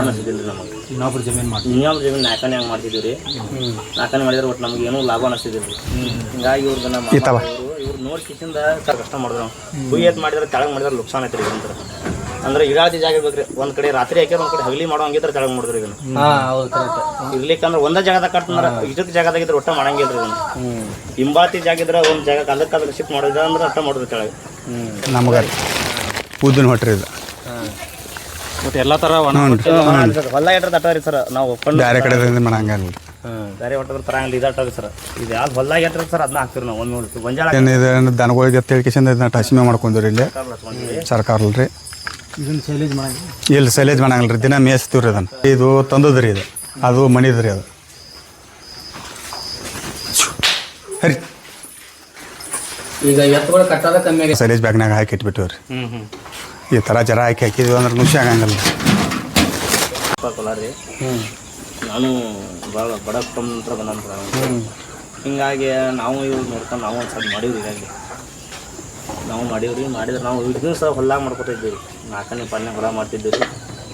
ಅನಿಸ್ತಿದ್ದಿಲ್ಲ ನಮಗೆ ಇನ್ನೊಬ್ರು ಜಮೀನು ಮಾಡಿ ಇನ್ನೊಂದು ಜಮೀನು ನಾಲ್ಕನೇ ಹಂಗೆ ಮಾಡ್ತಿದ್ದೀವಿ ರೀ ನಾಲ್ಕನೇ ಮಾಡಿದ್ರೆ ಒಟ್ಟು ನಮ್ಗೆ ಏನೂ ಲಾಭ ಅನಿಸ್ತಿದ್ದಿಲ್ಲ ರೀ ಹಿಂಗಾಗಿ ಇವ್ರದ್ದು ನಮ್ಮ ಇವರು ಇವ್ರು ನೋಡಿ ಕಿಸಿಂದ ಸರ್ ಕಷ್ಟ ಮಾಡಿದ್ರು. ಹುಯ್ಯತ್ ಎತ್ ಮಾಡಿದ್ರೆ ತೆಳಗ್ ಮಾಡಿದ್ರೆ ಲುಕ್ಸಾನ್ ಐತ್ರಿ ಇದಂತ್ರ. ಅಂದ್ರೆ ಇರಾತಿ ಜಾಗ ಇರ್ಬೇಕ್ರಿ. ಒಂದ್ ಕಡೆ ರಾತ್ರಿ ಹಾಕ್ಯಾರ ಒಂದ್ ಕಡೆ ಹಗಲಿ ಮಾಡೋ ಹಂಗಿದ್ರೆ ತೆಳಗ್ ಮಾಡಿದ್ರಿ ಇದನ್ನ. ಹಾ ಹೌದು ಕರೆಕ್ಟ್ ಇರ್ಲಿಕ್ಕಂದ್ರೆ ಒಂದೇ ಜಾಗದಾಗ ಇದ್ರೆ ಇದಕ್ಕೆ ಜಾಗದಾಗಿದ್ರೆ ಒಟ್ಟ ಮಾಡಂಗಿಲ್ರಿ ಇದನ್ನ. ಹಿಂಬಾತಿ ಜಾಗ ಇದ್ರ ಒಂದ್ ಜಾಗ ಅದಕ್ಕೆ ಅದಕ್ಕೆ ಶಿಫ್ಟ್ ಮಾಡಿದ್ರ ಅಂದ್ರೆ ಮಾಡುದ್ರಿ ಮಾಡಿದ್ರಿ ತೆಳಗ್. ನಮಗ ಉದ್ದಿನ ಹೊಟ್ರಿ ಇದು. ಬಟ್ ಎಲ್ಲ ಥರ ಒಣ ಹೊಲ ಇಟ್ರೆ ಅಟ್ಟ ರೀ ಸರ್. ನಾವು ಒಪ್ಕೊಂಡು ಬೇರೆ ಕಡೆ ಮಾಡಂಗಿಲ್ಲ ಬೇರೆ ತರಂಗಿಲ್ಲ ಇದಾಟ ಸರ್. ಇದು ಯಾವ್ದು ಹೊಲ್ದಾಗ ಇಟ್ರೆ ಸರ್ ಅದನ್ನ ಹಾಕ್ತಿರಿ ನಾವು ಒಂದು ಗೊಂಜಾಳ ಏನು ಇದು ದನಗಳಿಗೆ ತಿಳ್ಕಿಸಿಂದ ಇದನ್ನ ಮಾಡ್ಕೊಂಡ್ರಿ ಇಲ್ಲಿ. ಸರ್ಕಾರ ಅಲ್ರಿ ಇಲ್ಲಿ ಸೈಲೇಜ್ ಮಾಡಂಗಿಲ್ಲ ರೀ ದಿನ ಮೇಯಿಸ್ತೀವ್ರಿ ಅದನ್ನ ಅದನ್ನು ಇದು ತಂದದ್ರಿ ಇದು. ಅದು ಮಣಿದ್ರಿ ಅದು. ಹರಿ. ಈಗ ಎತ್ತುಗಳು ಕಟ್ಟೋದ ಕಮ್ಮಿ ಸೈಲೇಜ್ ಬ್ಯಾಗ್ನಾಗ ಹಾಕಿ ಇಟ್ಬಿಟ್ಟಿವ್ರಿ. ರೀ ಹ್ಮ್ ಹ್ಮ್. ಈ ಥರ ಜರ ಹಾಕಿ ಹಾಕಿದ್ವಿ ಅಂದ್ರೆ ನುಸಿ ಆಗಂಗಿಲ್ಲ. ಕೊಲಾರಿ. ನಾನು ಭಾಳ ಬಡ ಕುಟುಂಬ ಬಂದಂತ ಹಿಂಗಾಗಿ ನಾವು ಇವು ನೋಡ್ಕೊಂಡು ನಾವು ಒಂದು ಸ್ವಲ್ಪ ಮಾಡೀವಿ ಹೀಗಾಗಿ ನಾವು ಮಾಡೀವ್ರಿ ಮಾಡಿದ್ರೆ ನಾವು ಇದನ್ನು ಸಹ ಹೊಲ ಮಾಡ್ಕೊತಾ ಇದ್ದೀವಿ ನಾಲ್ಕನೇ ಪಾಲನೆ ಹೊಲ ಮಾಡ್ತಿದ್ದೀವಿ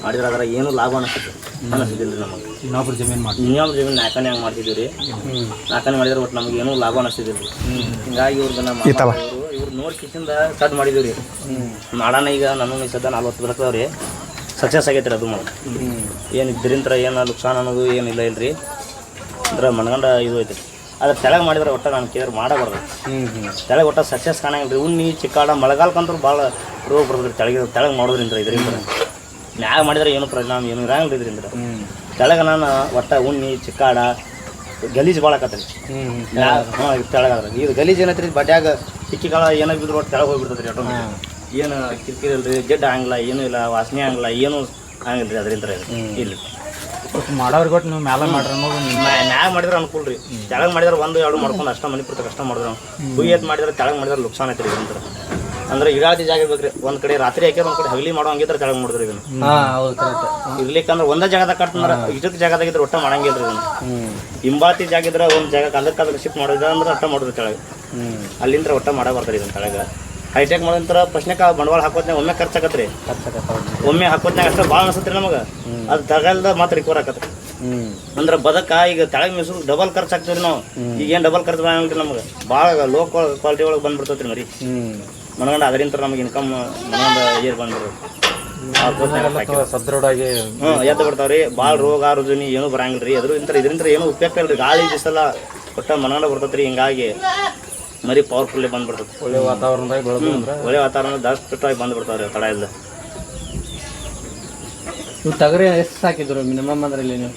ಮಾಡಿದ್ರೆ ಅದರ ಏನು ಲಾಭ ಅನಿಸ್ತದೆ ಅನಿಸ್ತಿದ್ದಿಲ್ಲ ರೀ ನಮಗೆ. ಇನ್ನೊಬ್ರು ಜಮೀನು ಮಾಡಿ ಇನ್ನೊಬ್ರು ಜಮೀನು ನಾಲ್ಕನೇ ಹಂಗೆ ಮಾಡ್ತಿದ್ದೀವಿ ರೀ ನಾಲ್ಕನೇ ಮಾಡಿದ್ರೆ ಒಟ್ಟು ನಮ್ಗೆ ಏನೂ ಲಾಭ ಅನಿಸ್ತಿದ್ದಿಲ್ಲ ರೀ ಹಿಂಗಾಗಿ ಇವ್ರದ್ದು ನಮ್ಮ. ಇವರು ನೋಡಿ ಕಿಸಿಂದ ಸ್ಟಾರ್ಟ್ ಮಾಡಿದ್ವಿ ರೀ ಮಾಡೋಣ ಈಗ ನನ್ನ ಸದ ನಲ್ವತ್ತು ಬರ್ತಾವ ರೀ ಸಕ್ಸಸ್ ಆಗೈತೆ ರೀ ಅದು ಮಾಡಿ ಏನು ಇದ್ರಿಂದ ಏನು ನುಕ್ಸಾನ್ ಅನ್ನೋದು ಏನಿಲ್ಲ ಇಲ್ರಿ. ಅಂದ್ರೆ ಮನ್ಗಂಡ ಇದು ಐತೆ ಅದ್ರ ತೆಳಗೆ ಮಾಡಿದ್ರೆ ಒಟ್ಟ ನಾನು ಕೇರ್ ಮಾಡಬಾರ್ದು. ತೆಳಗೆ ಒಟ್ಟ ಸಕ್ಸಸ್ ಕಾಣಂಗಿಲ್ಲ ರೀ ಉಣ್ಣಿ ಚಿಕ್ಕಾಡ ಮಳೆಗಾಲಕ್ಕಂತೂ ಭಾಳ ರೋಗ ಬರ್ತದೆ ತೆಳಗೆ ತೆಳಗೆ ಮಾಡೋದ್ರಿಂದ ಇದರಿಂದ ಮ್ಯಾಗ ಮಾಡಿದ್ರೆ ಏನು ಪರಿಣಾಮ ಏನು ಇರಂಗಿಲ್ಲ ಇದರಿಂದ ತೆಳಗೆ ನಾನು ಒಟ್ಟ ಉಣ್ಣಿ ಚಿಕ್ಕಾಡ ಗಲೀಜು ಭಾಳ ಆಕತ್ರಿ. ಹಾಂ ತೆಳಗಾದ್ರೆ ಇದು ಗಲೀಜು ಏನೈತ್ರಿ ಬಡ್ಯಾಗ ತಿಕ್ಕಿ ಏನ ಏನಾಗ ಬಿದ್ರು ಒಟ್ಟು ಕೆಳಗೆ ಹೋಗ್ಬಿಡ್ತದೆ ರೀ ಆಟೋಮೆಟಿಕ್ ಏನು ಕಿರಿಕಿರಿ ಇಲ್ರಿ ಗೆಡ್ಡ ಆಗಂಗಿಲ್ಲ ಏನೂ ಇಲ್ಲ ವಾಸನೆ ಆಗಂಗಿಲ್ಲ ಏನೂ ಆಗಂಗಿಲ್ಲ ರೀ ಅದರಿಂದ ಇಲ್ಲ ಮಾಡೋರಿಗೆ ಕೊಟ್ಟು ನೀವು ಮ್ಯಾಲ ಮಾಡ್ರಿ ಮ್ಯಾಗ ಮಾಡಿದ್ರೆ ಅನುಕೂಲ ರೀ. ಕೆಳಗೆ ಮಾಡಿದ್ರೆ ಒಂದು ಎರಡು ಮಾಡ್ಕೊಂಡು ಅಷ್ಟ ಮನೆ ಪೂರ್ತಿ ಕಷ್ಟ ಮಾಡಿದ್ರು ಹುಯ್ಯ ಎತ್ ಮಾಡಿದ್ರೆ ತೆಳಗ್ ಮಾಡಿದ್ರೆ ಲುಕ್ಸಾನ್ ಐತ್ರಿ ಇದಂತ್ರ ಅಂದ್ರೆ ಇಡಾದಿ ಜಾಗ ಇರ್ಬೇಕ್ರಿ. ಒಂದ್ ಕಡೆ ರಾತ್ರಿ ಹಾಕಿ ಒಂದ್ ಕಡೆ ಹಗಲಿ ಮಾಡೋ ಹಂಗಿದ್ರೆ ಕೆಳಗೆ ಮಾಡಿದ್ರಿ ಇದನ್ನ. ಇರ್ಲಿಕ್ಕಂದ್ರೆ ಒಂದೇ ಜಾಗದಾಗ ಕಟ್ತಂದ್ರ ಇದಕ್ಕೆ ಜಾಗದಾಗಿದ್ರೆ ಒಟ್ಟ ಮಾಡಂಗಿಲ್ರಿ ಇದನ್ನ. ಹಿಂಬಾತಿ ಜಾಗ ಇದ್ರೆ ಒಂದ್ ಜಾಗ ಅದಕ್ಕೆ ಅದಕ್ಕೆ ಶಿಫ್ಟ್ ಮಾಡೋದ ಅಂದ್ರೆ ಅಟ್ಟ ಮಾಡಿದ್ರಿ ತೆಳಗ್ ಅಲ್ಲಿಂದ ಒಟ್ಟ ಮಾಡ ಬರ್ತಾರೆ ಇದನ್ನ ತಳಗ. ಹೈಟೆಕ್ ಮಾಡೋಂತರ ಪ್ರಶ್ನೆಕ ಬಂಡವಾಳ ಹಾಕೋದ್ನಾಗ ಒಮ್ಮೆ ಖರ್ಚಾಕತ್ರಿ ಒಮ್ಮೆ ಹಾಕೋದ್ನಾಗ ಅಷ್ಟ ಭಾಳ ಅನಿಸತ್ರಿ ನಮಗೆ. ಅದು ತಗಲ್ದ ಮಾತ್ರ ರಿಕವರ್ ಆಕತ್ರಿ ಅಂದ್ರೆ ಬದಕ ಈಗ ತಳಗ ಮೀಸು ಡಬಲ್ ಖರ್ಚು ಹಾಕ್ತೀವಿ ನಾವು. ಈಗ ಏನ್ ಡಬಲ್ ಖರ್ಚು ಬರಂಗಿಲ್ಲ ನಮಗೆ. ಭಾಳ ಲೋ ಕ್ವಾಲಿಟಿ ಒಳಗೆ ಬಂದ್ಬಿಡ್ತೈತ್ರಿ ಮರಿ. ಮನಗಂಡ ಅದರಿಂದ ನಮಗೆ ಇನ್ಕಮ್ ಮನಗಂಡ ಏರ್ ಬಂದ್ಬಿಡ್ರಿ ಸದೃಢಾಗಿ ಹ್ಞೂ ಎದ್ದು ಬಿಡ್ತಾವ್ರಿ. ಭಾಳ ರೋಗ ರುಜಿನಿ ಏನೂ ಬರಂಗಿಲ್ಲ ರೀ ಅದ್ರ ಇಂತ್ರ ಇದರಿಂದ ಏನು ಉಪಯೋಗ ಇಲ್ರಿ ಗಾಳಿ ಬಿಸಲ ಒಟ್ಟ ಮನಗಂಡ ಬರ್ತೈತ್ರಿ ಹಿಂಗಾಗಿ. ಮರಿ ಪವರ್ಫುಲ್ಲಿ ಬಂದ್ಬಿಡ್ತದೆ. ಒಳ್ಳೆ ವಾತಾವರಣದಾಗ ಬೆಳೆದು ಅಂದ್ರೆ ಒಳ್ಳೆ ವಾತಾವರಣ ದಷ್ಟವಾಗಿ ಬಂದ್ಬಿಡ್ತಾವ್ರಿ ತಡ ಇಲ್ಲ ನೀವು ತಗರಿ ಎಷ್ಟು ಸಾಕಿದ್ರು ಮಿನಿಮಮ್ ಅಂದ್ರೆ ಇಲ್ಲಿ ನೀವು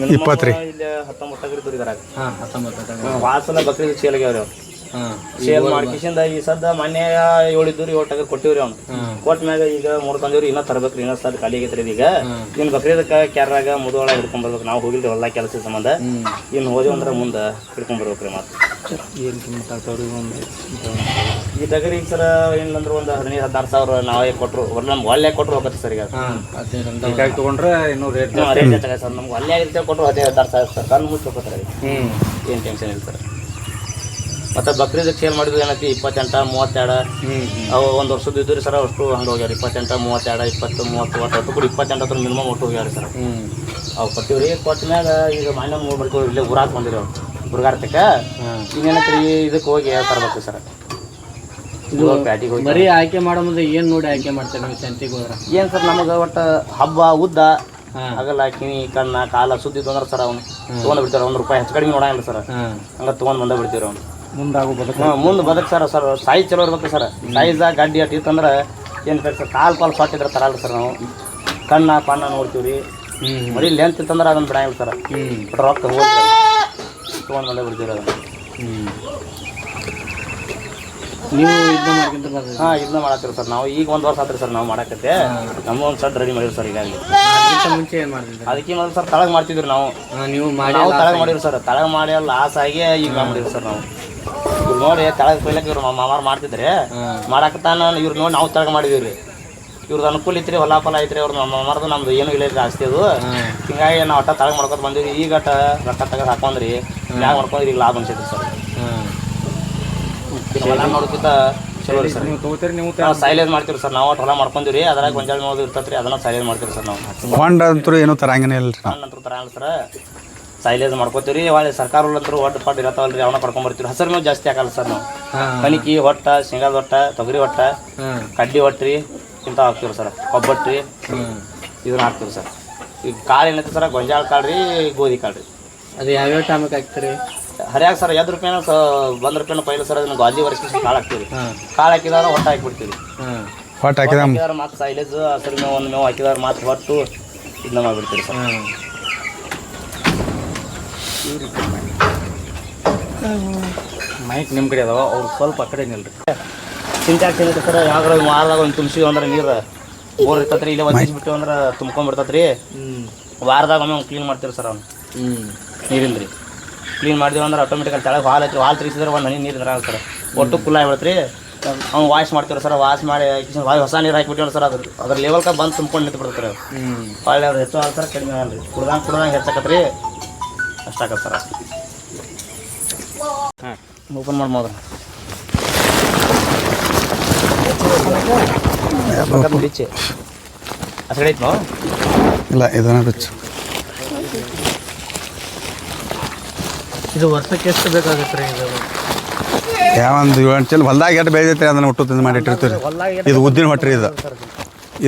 minimum. ಇಲ್ಲಿ ಹತ್ತೊಂಬತ್ತು ತಗರಿ ಇದ್ರಾಗ ಹಾ ಹತ್ತೊಂಬತ್ತು ಟಗರಿ ವಾಸನ ಬಕ್ರೀದ್ ಚೀಲಗೆ ಅವ್ರಿ ಅವ್ರು. ಸೇಲ್ ಮಾಡ್ಕಿಸಿಂದ ಈ ಸದ್ದ ಮೊನ್ನೆ ಏಳಿದ್ದು ರೀ ಏಳು ಟಗರ್ ಕೊಟ್ಟಿವ್ರಿ ಅವ್ನು. ಕೊಟ್ಟ ಮ್ಯಾಗ ಈಗ ಮೂರು ತಂದಿವ್ರಿ ಇನ್ನೂ ತರಬೇಕ್ರಿ ಇನ್ನ ಸದ್ ಖಾಲಿ ಆಗೈತ್ರಿ ಈಗ ನಿಮ್ಮ ಬಕ್ರೀದಕ್ಕೆ ಕ್ಯಾರಾಗ ಮುದೋಳ ಹಿಡ್ಕೊಂಡ್ ಬರ್ಬೇಕು ನಾವು ಹೋಗಿಲ್ರಿ ಹೊಲ ಕೆಲಸ ಸಂಬಂಧ. ಇನ್ನು ಹೋದೇವು ಅಂದ್ರ ಮುಂದೆ ಹಿಡ್ಕೊಂಡ್ ಬರ್ಬೇಕ್ರಿ ಮತ್ತೆ ಈ ಟಗರ್ ಈಗ ಸರ ಏನಿಲ್ಲಂದ್ರೆ ಒಂದು ಹದಿನೈದು ಹದಿನಾರು ಸಾವಿರ ನಾವೇ ಕೊಟ್ಟರು ಒಟ್ಟು ನಮ್ಗೆ ಒಳ್ಳೆ ಕೊಟ್ಟರು ಹೋಗತ್ತೆ ಸರ್ ಈಗ. ತೊಗೊಂಡ್ರೆ ಇನ್ನೂ ರೇಟ್ ರೇಟ್ ಸರ್. ನಮ್ಗೆ ಒಳ್ಳೆ ಆಗಿರ್ತೇವೆ ಕೊಟ್ಟರು ಹದಿನೈದು ಹದಿನಾರು ಸಾವಿರ ಸರ್ ಕಣ್ಣು ಮುಚ್ಚಿ ಹೋಗ್ತಾರೆ ಹ್ಞೂ ಏನು ಟೆನ್ಷನ್ ಇಲ್ಲ ಸರ್. ಮತ್ತು ಬಕ್ರೀದಕ್ಕೆ ಸೇಲ್ ಮಾಡಿದ್ವಿ ಏನೈತಿ? ಇಪ್ಪತ್ತೆಂಟ ಮೂವತ್ತೆರಡು. ಅವು ಒಂದು ವರ್ಷದ ಇದ್ರಿ ಸರ್ ಅಷ್ಟು ಹಂಗೆ ಹೋಗ್ಯಾರ ಇಪ್ಪತ್ತೆಂಟ ಮೂವತ್ತೆರಡು ಇಪ್ಪತ್ತು ಮೂವತ್ತು ಒಟ್ಟು ಕೂಡ ಇಪ್ಪತ್ತೆಂಟು ಹತ್ರ ಮಿನಿಮಮ್ ಒಟ್ಟು ಹೋಗ್ಯಾರ ಸರ್. ಅವ್ ಅವು ಕೊಟ್ಟಿವಿ ರೀ ಕೊಟ್ಟ ಮ್ಯಾಗ ಈಗ ಮಾನ್ಯ ಮೂರು ಬರ್ತೀವಿ ಇಲ್ಲೇ ಊರಾಗ ಬಂದಿರಿ ಅವ್ರು ಬುರ್ಗಾರ್ತಕ್ಕ ರೀ ಇದಕ್ಕೆ ಹೋಗಿ ತರ್ಬೇಕು ಸರ್. ಬರೀ ಆಯ್ಕೆ ಮಾಡೋದು ಮುಂದೆ ಏನು ನೋಡಿ ಆಯ್ಕೆ ಮಾಡ್ತಾರೆ ನೀವು ಸಂತಿಗೆ ಹೋದ್ರೆ? ಏನು ಸರ್ ನಮಗೆ ಒಟ್ಟು ಹಬ್ಬ ಉದ್ದ ಹಗಲ ಆಗಲ್ಲ ಕಿವಿ ಕಣ್ಣ ಕಾಲ ಸುದ್ದಿ ತೊಂದ್ರೆ ಸರ್ ಅವ್ನು. ತಗೊಂಡ್ ಬಿಡ್ತಾರೆ ಒಂದ್ ರೂಪಾಯಿ ಹೆಚ್ಚು ಕಡಿಮೆ ನೋಡಂಗಿಲ್ಲ ಸರ್. ಹಂಗ ತಗೊಂಡ್ ತೊಗೊಂಡು ಬಂದ ಬಿಡ್ತೀವಿ ಅವ್ನು. ಮುಂದಾಗೋ ಬದುಕು. ಹಾಂ ಮುಂದೆ ಬದಕ್ ಸರ್ ಸರ್ ಸೈಜ್ ಚಲೋ ಇರ್ಬೇಕು ಸರ್. ಸೈಜ್ ಗಡ್ಡಿ ಅಟ್ ಇತ್ತಂದ್ರೆ ಏನು ಬೇಕು ಸರ್? ಕಾಲು ಪಾಲು ಸಾಕಿದ್ರೆ ತರಲ್ಲ ಸರ್ ನಾವು. ಕಣ್ಣ ಪಣ್ಣ ನೋಡ್ತೀವಿ ರೀ ಬರೀ ಮರಿ ಲೆಂತ್ ಇತ್ತಂದ್ರೆ ಅದನ್ನು ಬಿಡಂಗಿಲ್ಲ ಸರ್. ಬಟ್ ರೊಕ್ಕ ಹೋಗಿ ತೊಗೊಂಡು ಬಂದ ಬಿಡ್ತೀವಿ ಅದನ್ನು. ನೀವು ಹಾಂ ಇದನ್ನ ಮಾಡತ್ತೀವಿ ಸರ್. ನಾವು ಈಗ ಒಂದು ವರ್ಷ ಆತ್ರಿ ಸರ್ ನಾವು ಮಾಡಕತ್ತೆ. ನಮ್ಮ ಒಂದು ಸೆಟ್ ರೆಡಿ ಮಾಡಿರಿ ಸರ್ ಈಗ ಮುಂಚೆ ಏನು ಮಾಡ್ತಿದ್ರಿ? ಅದಕ್ಕೆ ಮೊದಲು ಸರ್ ತಳಗ್ ಮಾಡ್ತಿದ್ವಿ ನಾವು. ನೀವು ಮಾಡಿ ನಾವು ತಳಗ್ ಮಾಡಿರಿ ಸರ್. ತಳಗ್ ಮಾಡಿ ಲಾಸ್ ಆಗಿ ಈಗ ಮಾಡಿರಿ ಸರ್ ನಾವು. ನೋಡಿ ತೆಳಗ ಕೊಯ್ಲಕ್ಕೆ ಇವ್ರು ಮಾಮಾರ್ ಮಾಡ್ತಿದ್ರೆ ಮಾಡಾಕ ತಾನ ಇವ್ರು ನೋಡಿ ನಾವು ತೆಳಗ ಮಾಡಿದೀವಿ ರೀ ಇವ್ರದ್ದು ಅನುಕೂಲ ಐತ್ರಿ ಹೊಲ ಫಲ ಐತ್ರಿ ಅವ್ರ ಮಾಮಾರ್ದು ನಮ್ದು ಏನು ಇಲ್ಲ ಜಾಸ್ತಿ ಅದು. ಹಿಂಗಾಗಿ ನಾವು ಒಟ್ಟ ತಳಗ ಮಾಡ್ಕೊತ ಬಂದಿವಿ ಈಗ ಅಟ್ಟ ರೊಕ್ಕ ತಗದ್ ಹಾಕೊಂಡ್ರಿ ಯಾಕೆ ಮಾಡ್ಕೊಂಡ್ರಿ ಈಗ ಲಾಭ ಅನ್ಸೈತಿ ಸರ್. ಹೊಲ ಚಲೋ ರೀ ಸರ್. ನೀವು ಸೈಲೇಜ್ ಮಾಡ್ತೀವಿ ಸರ್. ನಾವು ಹೊಲ ಮಾಡ್ಕೊಂತೀವಿ ರೀ ಅದ್ರಾಗ ಗೊಂಜಾಳ ರೀ ಅದನ್ನ ಸೈಲೇಜ್ ಮಾಡ್ತೀವಿ ಸರ್ ನಾವು. ಹೊಂಡ ಅಂತೂ ಏನೂ ತರಂಗನೇ ಇಲ್ಲ ರೀ ನಾವು ನಂತರ ತರ ಸರ್. ಸೈಲೇಜ್ ಮಾಡ್ಕೋತೀವಿ ರೀ ಒಳ್ಳೆ ಸರ್ಕಾರ ಅಂತೂ ಒಟ್ಟು ಪಟ್ಟು ಇರತ್ತಾವಲ್ಲ ರೀ ಅವನ್ನ ಕರ್ಕೊಂಬರ್ತೀವಿ ಹಸಿರು ಮೇವು ಜಾಸ್ತಿ ಹಾಕಲ್ಲ ಸರ್ ನಾವು. ಕಣಿಕಿ ಹೊಟ್ಟ ಶೇಂಗಾದ ಹೊಟ್ಟ ತೊಗರಿ ಹೊಟ್ಟ ಕಡ್ಡಿ ಹೊಟ್ಟ್ರಿ ಇಂಥ ಹಾಕ್ತೀವಿ ಸರ್. ಒಬ್ಬಟ್ಟು ಇದನ್ನ ಹಾಕ್ತೀವಿ ಸರ್. ಈಗ ಕಾಳು ಏನೈತೆ ಸರ್ ಗೊಂಜಾಳ ಕಾಳು ರೀ ಗೋಧಿ ಕಾಳು ರೀ. ಅದು ಯಾವ್ಯಾವ ಟೈಮಿಗೆ ಹಾಕ್ತೀರಿ? ಹರಿಯಾಗ ಸರ್ ಎರಡು ರೂಪಾಯಿನ ಸ ಒಂದು ರೂಪಾಯಿನ ಪೈಲ ಸರ್ ಅದನ್ನ ಗಾಜಿ ವರ್ಷಕ್ಕೆ ಕಾಳು ಹಾಕ್ತೀವಿ ಕಾಳು ಹಾಕಿದಾರ ಹೊಟ್ಟ ಹಾಕಿಬಿಡ್ತೀವಿ ಹೊಟ್ಟು ಹಾಕಿದ ಹಾಕಿದಾರ ಮತ್ತೆ ಸೈಲೇಜ್ ಹಸಿರು ಮೇವು ಒಂದು ಮೇವು ಹಾಕಿದಾರ ಮತ್ತೆ ಹೊಟ್ಟು ಇದನ್ನ ಮಾಡಿಬಿಡ್ತೀವಿ ಸರ್. ಮೈಕ್ ನಿಮ್ಮ ಕಡೆ ಅದಾವ ಅವ್ರು ಸ್ವಲ್ಪ ಆ ಕಡೆ ನಿಲ್ರಿ. ಸಿಂಟ್ಯಾಕ್ಸ್ ಏನಿದೆ ಸರ್? ಯಾವಾಗ ವಾರದಾಗ ಒಂದು ತುಂಬಿಸಿದ್ವಿ ಅಂದ್ರೆ ನೀರು ಬೋರ್ ಇರ್ತತ್ರಿ ಇಲ್ಲ ಇಲ್ಲೇ ಒತ್ತಿಸಿ ಬಿಟ್ಟು ಅಂದ್ರೆ ತುಂಬ್ಕೊಂಡ್ಬಿಡ್ತತ್ರಿ ವಾರದಾಗ ಒಮ್ಮೆ ಕ್ಲೀನ್ ಮಾಡ್ತೀವಿ ಸರ್ ಅವ್ನು. ನೀರಿಂದ ರೀ ಕ್ಲೀನ್ ಮಾಡಿದ್ವಿ ಅಂದ್ರೆ ಆಟೋಮೆಟಿಕಲ್ ತಳಗೆ ಹಾಲು ಐತ್ರಿ ಹಾಲು ತಿರುಗಿಸಿದ್ರೆ ಒಂದು ಹನಿ ನೀರು ಇದ್ರಾಗ ಸರ್ ಒಟ್ಟು ಕುಲ್ಲ ಆಗ್ಬಿಡುತ್ತೆ ರೀ ಅವ್ನು ವಾಶ್ ಮಾಡ್ತೀವಿ ಸರ್ ವಾಶ್ ಮಾಡಿ ಹೊಸ ನೀರು ಹಾಕಿಬಿಟ್ಟಿವಿ ಸರ್ ಅದ್ರ ಅದ್ರ ಲೆವೆಲ್ಕ ಬಂದು ತುಂಬ್ಕೊಂಡು ನಿಂತು ಬಿಡ್ತಾರೆ ಹೊಳ್ಳಿ ಅವ್ರು ಹೆಚ್ಚು ಹಾಲು ಸರ್ ಕಡಿಮೆ ಆಗಲ್ಲ ರೀ. ಕುಡ್ದಂಗೆ ಕುಡ್ದಂಗೆ ಹೆಚ್ಚಾಕತ್ತೆ ರೀ ಆಗತ್ತೆ ಸರ್ ಓಪನ್ ಮಾಡಿ ಮಾತ್ರ. ಬಿಚ್ಚಿ ಆ ಸೈಡ್ ಐತ್ನೋ ಇಲ್ಲ ಇದನ್ನ ಬಿಚ್ಚು. ಇದು ವರ್ಷಕ್ಕೆ ಎಷ್ಟು ಬೇಕಾಗುತ್ತೆ ರೀ ಇದು? ಯಾವೊಂದು ಏಳು ಚಲ್ ಹೊಲ್ದಾಗ ಎಷ್ಟು ಬೆಳೆದೈತೆ ಅದನ್ನ ಹುಟ್ಟು ತಂದು ಮಾಡಿ ಇಟ್ಟಿರ್ತೀವಿ ರೀ ಇದು ಉದ್ದಿನ ಹೊಟ್ರಿ ಇದು.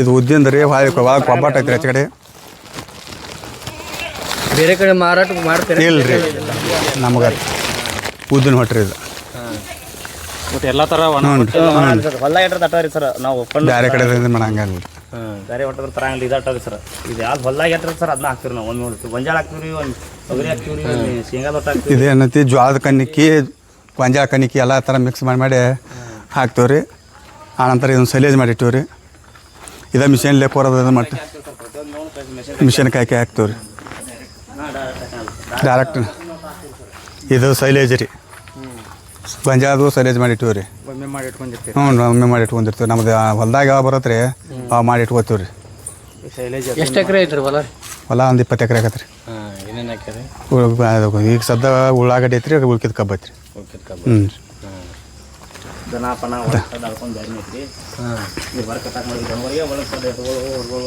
ಇದು ಉದ್ದಿನ ರೀ ಭಾಳ ಒಳಗೆ ಕೊಬ್ಬಟ್ಟು ಐತ್ರಿ ಆಚೆ ಕಡೆ. ಬೇರೆ ಕಡೆ ಮಾರಾಟ ಮಾಡ್ತೀರಿ? ಇಲ್ಲ ರೀ ನಮಗೆ ಉದ್ದಿನ ಹೊಟ್ರಿ ಇದು. ಒಟ್ಟು ಎಲ್ಲ ಥರ ಹ್ಞೂ ಹೊಲ ಇಟ್ರೆ ತಟ್ಟಾರಿ ಸರ್. ನಾವು ಒಪ್ಪಂದ ಬೇರೆ ಕಡೆ ಮಾಡಂಗಿಲ್ಲ ಬೇರೆ ಒಟ್ಟದ್ರೆ ತರಂಗಿಲ್ಲ ಇದು ಅಟ್ಟದ ಸರ್. ಇದು ಯಾವ್ದು ಹೊಲ್ದಾಗ ಇಟ್ರೆ ಸರ್ ಅದನ್ನ ಹಾಕ್ತೀವಿ ನಾವು. ಒಂದು ಒಂದು ಗೊಂಜಾಳ ಹಾಕ್ತೀವಿ ರೀ ಒಂದು ತೊಗರಿ ಹಾಕ್ತೀವಿ ರೀ ಒಂದು ಶೇಂಗಾದ ಒಟ್ಟು ಹಾಕ್ತೀವಿ. ಇದೇನೈತಿ ಜ್ವಾಳದ ಕಣ್ಣಿಕ್ಕಿ ಗೊಂಜಾಳ ಕಣ್ಣಿಕ್ಕಿ ಎಲ್ಲ ಥರ ಮಿಕ್ಸ್ ಮಾಡಿ ಮಾಡಿ ಹಾಕ್ತೀವಿ ರೀ. ಆನಂತರ ಇದನ್ನು ಸೈಲೇಜ್ ಮಾಡಿ ಇಟ್ಟಿವಿ ರೀ. ಇದೇ ಮಿಷನ್ ಲೇಪರ್ ಇದು ಮಟ್ಟ ಮಿಷನ್ ಕಾಯ್ಕೆ ಹಾಕ್ತೀವಿ ರೀ. ಡೈರೆಕ್ಟ್ ಇದು ಸೈಲೇಜ್ ರೀ. ಗಂಜಾದು ಸೈಲೇಜ್ ಮಾಡಿ ಇಟ್ಟಿವಿ ರೀ ಒಮ್ಮೆ ಮಾಡಿ ಇಟ್ಕೊಂಡಿರ್ತೀರಿ. ಹ್ಞೂ ಒಮ್ಮೆ ಮಾಡಿ ಇಟ್ಕೊಂಡಿರ್ತೀವಿ. ನಮ್ದು ಹೊಲ್ದಾಗ ಯಾವ ಬರತ್ತೆ ರೀ ಅವು ಮಾಡಿ ಇಟ್ಕೋತೀವಿ ರೀ. ಶೈಲೇಜ್ ಎಷ್ಟು ಎಕರೆ ಐತ್ರಿ ಹೊಲ ಹೊಲ ಒಂದು ಇಪ್ಪತ್ತು ಎಕರೆ ಆಗತ್ತೆ ರೀ. ಏನೇನು ಹಾಕ್ಯಾರ? ಈಗ ಸದ್ಯ ಉಳ್ಳಾಗಡ್ಡಿ ಐತ್ರಿ ಉಳ್ಕಿದ ಕಬ್ಬು ಐತ್ರಿ. ಕಬ್ಬು. ಹ್ಞೂ ದನ ಪನ ಒಳಗೆ ಅಳ್ಕೊಂಡು ಬ್ಯಾರೆ ಐತ್ರಿ ನೀವು ಬರ ಕಟ್ಟಾಕ್ ಒಳಗೆ ಎತ್ತುಗಳು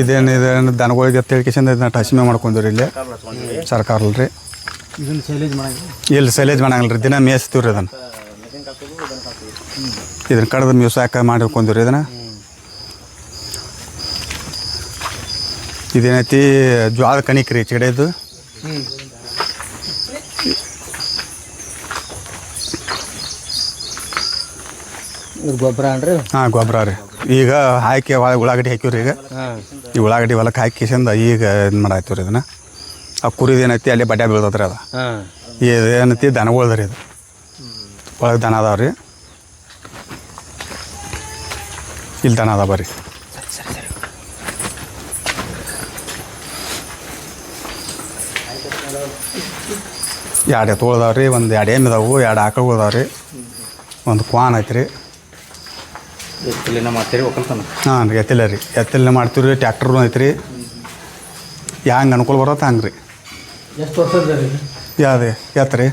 ಇದೇನು ಇದೇನು ದನಗಳಿಗೆ ತಿಳ್ಕಿಸಿಂದ ಇದನ್ನ ಹಸಿಮೆ ಮಾಡ್ಕೊಂಡ್ರಿ ಇಲ್ಲಿ. ಸರ್ಕಾರ ಅಲ್ರಿ ಇಲ್ಲಿ ಸೈಲೇಜ್ ಮಾಡಂಗಿಲ್ಲ ರೀ ದಿನ ಮೇಯಿಸ್ತೀವಿ ರೀ ಅದನ್ನು. ಇದನ್ನ ಕಡ್ದು ಮೇವ್ಸಾಕ ಮಾಡಿಕೊಂಡ್ರಿ ಇದನ್ನ. ಇದೇನೈತಿ ಜ್ವಾಳದ ಕಣಿಕ್ ರೀ ಇದು ಗೊಬ್ಬರ ಅನ್ರಿ ಹಾಂ ಗೊಬ್ಬರ ರೀ. ಈಗ ಹಾಕಿ ಒಳಗೆ ಉಳ್ಳಾಗಡ್ಡಿ ಹಾಕಿವ್ರಿ ಈಗ. ಈ ಉಳ್ಳಾಗಡ್ಡಿ ಹೊಲಕ್ಕೆ ಹಾಕಿಸಿಂದ ಈಗ ಇದು ಮಾಡಾಯ್ತು ರೀ ಇದನ್ನ? ಆ ಕುರಿದು ಏನೈತಿ ಅಲ್ಲಿ ಬಡ್ಡೆ ಬೀಳ್ದತ್ರಿ ರೀ ಅದು. ಹಾಂ. ಇದು ಏನೈತಿ ದನಗಳ್ದು ರೀ ಇದು. ಒಳಗೆ ದನ ಅದಾವ ರೀ. ಇಲ್ಲಿ ದನ ಅದಾವ ರೀ ಎರಡು ಎತ್ತುಗಳು ಅದಾವ ರೀ ಒಂದು ಎರಡು ಎಮ್ಮೆ ಇದಾವು ಎರಡು ಆಕಳುಗಳು ಅದಾವ ರೀ. ಒಂದು ಕ್ವಾನ್ ಐತೆ ಮಾಡ್ತೀರಿ ಒಕ್ಕಲ್ತನ. ಹಾಂ ರೀ ಎತ್ತಿಲ್ಲ ರೀ. ಎತ್ತಿಲ್ಲ ಮಾಡ್ತೀವಿ ರೀ ಟ್ಯಾಕ್ಟ್ರೂ ಐತೆ ರೀ ಹ್ಯಾಂಗೆ ಅನುಕೂಲ ಬರತ್ತೆ ಹಂಗೆ ರೀ ಎಷ್ಟು ವರ್ಷದ ರೀ ಯಾವ್ದು? ಎತ್ತು ರೀ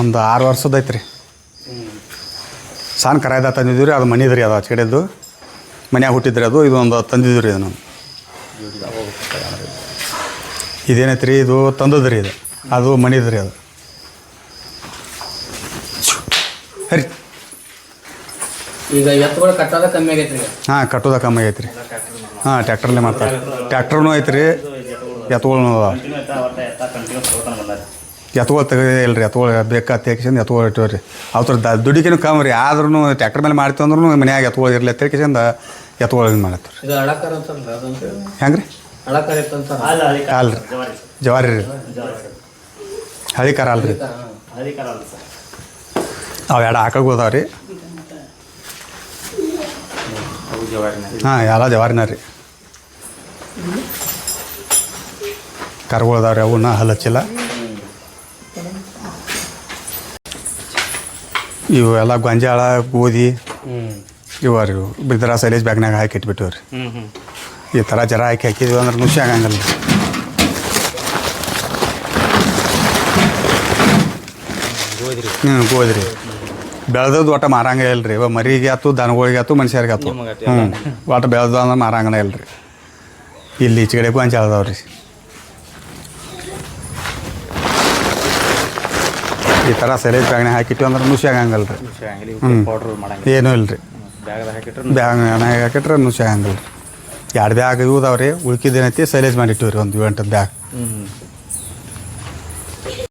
ಒಂದು ಆರು ವರ್ಷದ ಐತೆ ರೀ ಸಣ್ಣ ಕರಾಯ್ದ ತಂದಿದ್ದೀವಿ ರೀ ಅದು ಮನಿದ್ರಿ ರೀ ಅದು ಆಚೆ ಕಡೆದ್ದು ಮನ್ಯಾಗ ಹುಟ್ಟಿದ್ರಿ ಅದು ಇದು ಒಂದು ತಂದಿದ್ವಿ ರೀ ಇದನ್ನು ಇದೇನೈತೆ ರೀ ಇದು ತಂದದ್ದು ರೀ ಇದು. ಅದು ಮನಿದ್ರಿ ರೀ ಅದು. ಸರಿ ಈಗ ಎತ್ತುಗಳು ಕಟ್ಟೋದ ಕಮ್ಮಿ ಆಗೈತ್ರಿ ಹಾ ಹಾಂ ಕಟ್ಟೋದ ಕಮ್ಮಿ ಆಗೈತೆ ರೀ ಹಾಂ ಟ್ಯಾಕ್ಟ್ರಲ್ಲೇ ಮಾಡ್ತಾರೆ. ಟ್ಯಾಕ್ಟ್ರೂ ಐತೆ ರೀ ಎತ್ತುಗಳು ಅದಾವ. ಒಟ್ಟ ಎತ್ತ ಕಂಟಿನ್ಯೂಸ್ ತಗೋತಾನೆ ಬಂದಾರೆ ಎತ್ಕೊಳ್ ತೆಗೆದಿಲ್ಲ ರೀ ಎತ್ಕೊಳ್ ಬೇಕಾ ತೆಗಿಸಿಂದ ಎತ್ಕೊಳ್ ಇಟ್ಟವ್ರಿ. ರೀ ಅವ್ರ ದ ದುಡಿಕಿನ ಕಮ್ಮಿ ರೀ. ಆದ್ರೂ ಟ್ಯಾಕ್ಟರ್ ಮೇಲೆ ಮಾಡ್ತೀವಿ ಅಂದ್ರೂ ಮನ್ಯಾಗ ಎತ್ಕೊಳ್ ಇರಲಿ ತೆಗಿಸಿಂದ ಎತ್ಕೊಳ್ ಇದು ಮಾಡತ್ತೆ ಇದು ಅಳಕಾರ ಅಂತಂದ್ರೆ ಅದಂತ ರೀ ಹೆಂಗೆ ರೀ ಅಲ್ಲ ರೀ ಜವಾರಿ ರೀ. ಹಳಿ ಕಾರ ಅಲ್ರಿ ಹಳಿ ಕಾರ ಅಲ್ಲ ಸರ್. ಅವು ಎರಡು ಆಕಳು ಅದಾವ ರೀ ಅವು ಜವಾರಿನ ಹಾಂ ಎಲ್ಲ ಜವಾರಿನ ರೀ ಕರುಗಳು ಅದಾವ ರೀ ಅವನ್ನ ಹಲಚಿಲ್ಲ ಇವು ಎಲ್ಲ ಗೊಂಜಾಳ ಗೋಧಿ ಇವು ರೀ ಇವು. ಬಿದ್ರ ಸೈಲೇಜ್ ಬ್ಯಾಗ್ನಾಗ ಹಾಕಿ ಇಟ್ಬಿಟ್ಟಿವಿ ರೀ ಈ ಥರ ಜರ ಹಾಕಿ ಹಾಕಿದ್ವಿ ಅಂದ್ರೆ ನುಸಿ ಆಗಂಗಿಲ್ಲ. ಹ್ಞೂ ಗೋದ್ರಿ ಬೆಳೆದದ್ದು ಒಟ್ಟು ಮಾರಂಗ ಇಲ್ಲ ರೀ ಇವ ಮರಿಗೆ ಆತು ದನಗಳಿಗೆ ಆತು ಮನುಷ್ಯರಿಗೆ ಆತು. ಹ್ಞೂ ಒಟ್ಟು ಬೆಳೆದು ಅಂದ್ರೆ ಮಾರಂಗನ ಇಲ್ರಿ. ಇಲ್ಲಿ ಈಚೆ ಕಡೆ ಅದಾವ್ರಿ. ಈ ಥರ ಸೆಲೇಜ್ ಬ್ಯಾಗ್ನೆ ಹಾಕಿಟ್ಟು ಅಂದ್ರೆ ನುಸಿ ಆಗಂಗಲ್ಲ ರೀ ಹ್ಞೂ ಏನೂ ಇಲ್ಲ ರೀ ಬ್ಯಾಗ್ದಾಗ ಹಾಕಿಟ್ರೆ ಬ್ಯಾಗ್ ಹಾಕಿಟ್ರೆ ನುಸಿ ಆಗಂಗಿಲ್ಲ ರೀ ಎರಡು ಬ್ಯಾಗ್ ಇವು ಅದಾವ ರೀ ಉಳ್ಕಿದ್ದೇನೈತಿ ಸೈಲೇಜ್ ಮಾಡಿಟ್ಟಿವ್ರಿ ಒಂದು ಎಂಟತ್ತು ಬ್ಯಾಗ್. ಹ್ಞೂ